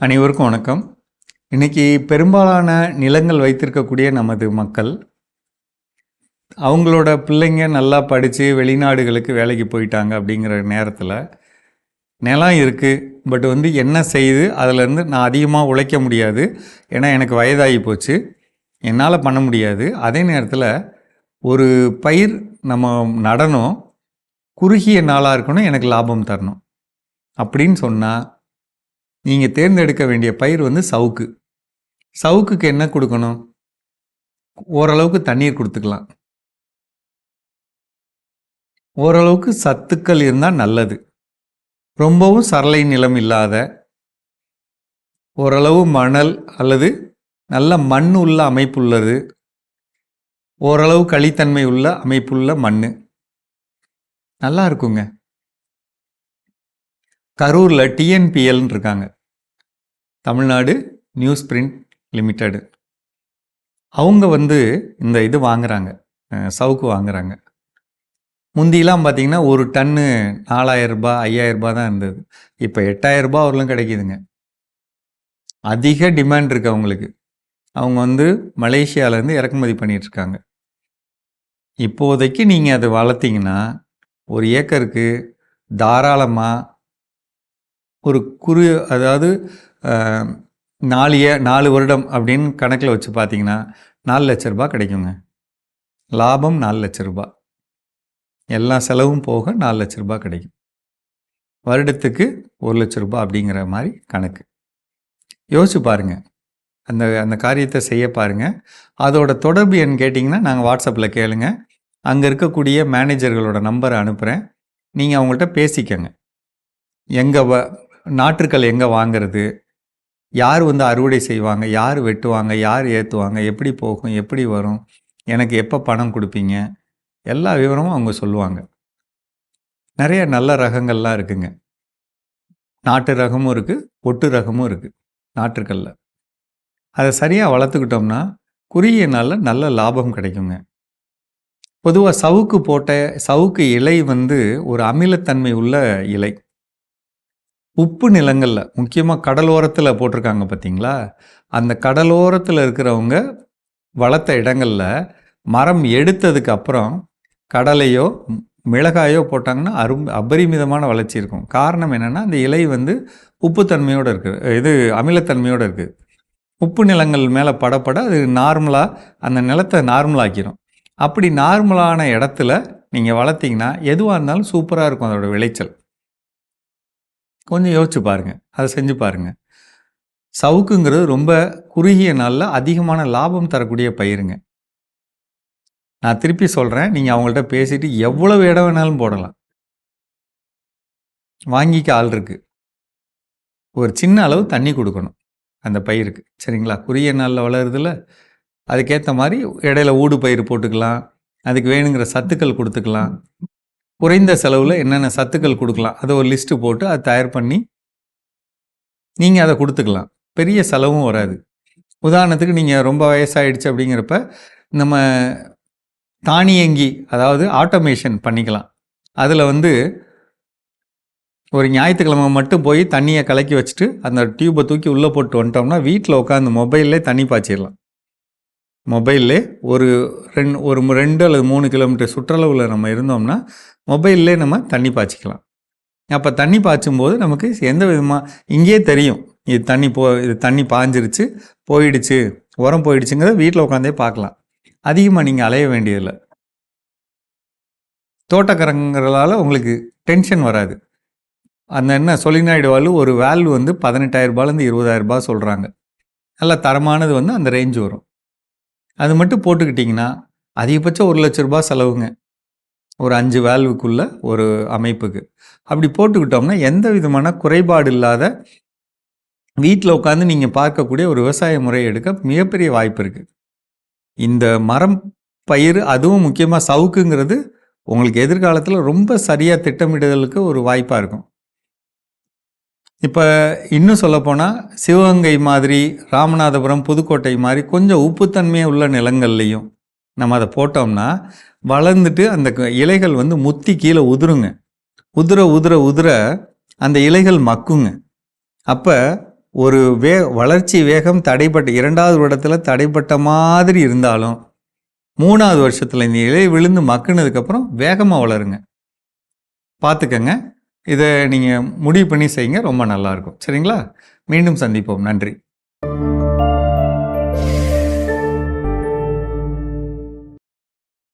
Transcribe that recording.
அனைவருக்கும் வணக்கம். இன்னைக்கு பெரும்பாலான நிலங்கள் வைத்திருக்கக்கூடிய நமது மக்கள் அவங்களோட பிள்ளைங்க நல்லா படித்து வெளிநாடுகளுக்கு வேலைக்கு போயிட்டாங்க அப்படிங்கிற நேரத்தில் நிலம் இருக்குது பட் வந்து என்ன செய்து அதிலேருந்து நான் அதிகமாக உழைக்க முடியாது. ஏன்னா எனக்கு வயதாகி போச்சு. என்னால் பண்ண முடியாது. அதே நேரத்தில் ஒரு பயிர் நம்ம நடனம் குறுகிய நாளாக இருக்கணும் எனக்கு லாபம் தரணும். அப்படின்னு சொன்னால் நீங்கள் தேர்ந்தெடுக்க வேண்டிய பயிர் வந்து சவுக்கு. சவுக்குக்கு என்ன கொடுக்கணும்? ஓரளவுக்கு தண்ணீர் கொடுத்துக்கலாம். ஓரளவுக்கு சத்துக்கள் இருந்தால் நல்லது. ரொம்பவும் சரளை நிலம் இல்லாத ஓரளவு மணல் அல்லது நல்ல மண் உள்ள அமைப்புள்ளது ஓரளவு களித்தன்மை உள்ள அமைப்புள்ள மண் நல்லா இருக்குங்க. கரூரில் டிஎன்பிஎல்னு இருக்காங்க. தமிழ்நாடு நியூஸ் பிரிண்ட் லிமிட்டெடு அவங்க வந்து இந்த இது வாங்குறாங்க சவுக்கு வாங்குறாங்க. முந்திலாம் பார்த்தீங்கன்னா ஒரு டன்னு நாலாயிரம் ரூபாய் ஐயாயிரம் ரூபாய் தான் இருந்தது. இப்போ எட்டாயிரம் ரூபாய் வரலும் கிடைக்குதுங்க. அதிக டிமாண்ட் இருக்கு அவங்களுக்கு. அவங்க வந்து மலேசியாவிலேருந்து இறக்குமதி பண்ணிகிட்ருக்காங்க. இப்போதைக்கு நீங்கள் அதை வளர்த்தீங்கன்னா ஒரு ஏக்கருக்கு தாராளமாக ஒரு குறு அதாவது நாலு ஏ நாலு வருடம் அப்படின்னு கணக்கில் வச்சு பார்த்தீங்கன்னா நாலு லட்ச ரூபா கிடைக்குங்க. லாபம் நாலு லட்ச ரூபாய். எல்லா செலவும் போக நாலு லட்ச ரூபா கிடைக்கும். வருடத்துக்கு ஒரு லட்ச ரூபா அப்படிங்கிற மாதிரி கணக்கு. யோசிச்சு பாருங்க. அந்த அந்த காரியத்தை செய்ய பாருங்க. அதோட தொடர்பு எண் கேட்டிங்கன்னா நாங்கள் வாட்ஸ்அப்பில் கேளுங்க. அங்கே இருக்கக்கூடிய மேனேஜர்களோட நம்பரை அனுப்புகிறேன் நீங்கள் அவங்கள்ட்ட பேசிக்கங்க. எங்கே வ நாற்றுக்கள் எங்கே வாங்குறது? யார் வந்து அறுவடை செய்வாங்க? யார் வெட்டுவாங்க? யார் ஏற்றுவாங்க எப்படி போகும்? எப்படி வரும்? எனக்கு எப்போ பணம் கொடுப்பீங்க? எல்லா விவரமும் அவங்க சொல்லுவாங்க. நிறைய நல்ல ரகங்கள்லாம் இருக்குங்க. நாட்டு ரகமும் இருக்குது ஒட்டு ரகமும் இருக்குது நாற்றுக்கல்ல அதை சரியாக வளர்த்துக்கிட்டோம்னா குறுகிய நாளில் நல்ல லாபம் கிடைக்குங்க. பொதுவாக சவுக்கு போட்ட சவுக்கு இலை வந்து ஒரு அமிலத்தன்மை உள்ள இலை. உப்பு நிலங்களில் முக்கியமாக கடலோரத்தில் போட்டிருக்காங்க பார்த்தீங்களா அந்த கடலோரத்தில் இருக்கிறவங்க வளர்த்த இடங்களில் மரம் எடுத்ததுக்கு அப்புறம் கடலையோ மிளகாயோ போட்டாங்கன்னா அரும் அபரிமிதமான வளர்ச்சி இருக்கும். காரணம் என்னென்னா அந்த இலை வந்து உப்புத்தன்மையோடு இருக்குது இது அமிலத்தன்மையோடு இருக்குது உப்பு நிலங்கள் மேலே படப்பட அது நார்மலாக அந்த நிலத்தை நார்மலாக்கிடும் அப்படி நார்மலான இடத்துல நீங்கள் வளர்த்திங்கன்னா எதுவாக இருந்தாலும் சூப்பராக இருக்கும் அதோட விளைச்சல். கொஞ்சம் யோசிச்சு பாருங்கள் அதை செஞ்சு பாருங்க. சவுக்குங்கிறது ரொம்ப குறுகிய நாளில் அதிகமான லாபம் தரக்கூடிய பயிருங்க. நான் திருப்பி சொல்கிறேன் நீங்கள் அவங்கள்ட்ட பேசிட்டு எவ்வளவு இடம் வேணாலும் போடலாம். வாங்கிக்க ஆள் இருக்கு. ஒரு சின்ன அளவு தண்ணி கொடுக்கணும் அந்த பயிருக்கு. சரிங்களா? குறுகிய நாளில் வளருதுல அதுக்கேற்ற மாதிரி இடையில ஊடு பயிர் போட்டுக்கலாம். அதுக்கு வேணுங்கிற சத்துக்கள் கொடுத்துக்கலாம். குறைந்த செலவில் என்னென்ன சத்துக்கள் கொடுக்கலாம் அதை ஒரு லிஸ்ட்டு போட்டு அதை தயார் பண்ணி நீங்கள் அதை கொடுத்துக்கலாம். பெரிய செலவும் வராது. உதாரணத்துக்கு நீங்கள் ரொம்ப வயசாயிடுச்சு அப்படிங்கிறப்ப நம்ம தானியங்கி அதாவது ஆட்டோமேஷன் பண்ணிக்கலாம். அதில் வந்து ஒரு ஞாயிற்றுக்கிழமை மட்டும் போய் தண்ணியை கலக்கி வச்சுட்டு அந்த டியூப்பை தூக்கி உள்ளே போட்டு வந்துட்டோம்னா வீட்டில் உட்காந்து மொபைல்லே தண்ணி பாய்ச்சிடலாம். மொபைல்லே ஒரு ரெண்டு ஒரு ரெண்டு அல்லது மூணு கிலோமீட்டர் சுற்றளவில் நம்ம இருந்தோம்னா மொபைல்லே நம்ம தண்ணி பாய்ச்சிக்கலாம். அப்போ தண்ணி பாய்ச்சும்போது நமக்கு எந்த விதமாக இங்கேயே தெரியும். இது தண்ணி போ இது தண்ணி பாஞ்சிருச்சு போயிடுச்சு உரம் போயிடுச்சுங்கிறத வீட்டில் உட்காந்தே பார்க்கலாம் அதிகமாக நீங்கள் அலைய வேண்டியதில்லை. தோட்டக்காரங்களால் உங்களுக்கு டென்ஷன் வராது. அந்த என்ன சொலினாய்டு வால்வு ஒரு வேல்வு வந்து பதினெட்டாயிரரூபாலேருந்து இருபதாயிரரூபா சொல்கிறாங்க நல்ல தரமானது வந்து அந்த ரேஞ்ச் வரும். அது மட்டும் போட்டுக்கிட்டிங்கன்னா அதிகபட்சம் ஒரு லட்ச ரூபா செலவுங்க. ஒரு அஞ்சு வேல்வுக்குள்ள ஒரு அமைப்புக்கு. அப்படி போட்டுக்கிட்டோம்னா எந்த விதமான குறைபாடு இல்லாத வீட்டில் உட்காந்து நீங்கள் பார்க்கக்கூடிய ஒரு விவசாய முறை எடுக்க மிகப்பெரிய வாய்ப்பு இருக்குது இந்த மரம் பயிர் அதுவும் முக்கியமாக சவுக்குங்கிறது உங்களுக்கு எதிர்காலத்தில் ரொம்ப சரியாக திட்டமிடுதலுக்கு ஒரு வாய்ப்பாக இருக்கும். இப்போ இன்னும் சொல்லப்போனால் சிவகங்கை மாதிரி ராமநாதபுரம் புதுக்கோட்டை மாதிரி கொஞ்சம் உப்புத்தன்மையே உள்ள நிலங்கள்லையும் நம்ம அதை போட்டோம்னா வளர்ந்துட்டு அந்த க- இலைகள் வந்து முத்தி கீழே உதிருங்க. உதிர உதிர உதிர அந்த இலைகள் மக்குங்க. அப்போ ஒரு வே வளர்ச்சி வேகம் தடைப்பட்ட இரண்டாவது இடத்துல தடைப்பட்ட மாதிரி இருந்தாலும் மூணாவது வருஷத்தில் இந்த இலை விழுந்து மக்குனதுக்கப்புறம் வேகமாக வளருங்க. பார்த்துக்கங்க இதை நீங்கள் முடிவு பண்ணி செய்யுங்க. ரொம்ப நல்லாயிருக்கும். சரிங்களா? மீண்டும் சந்திப்போம். நன்றி.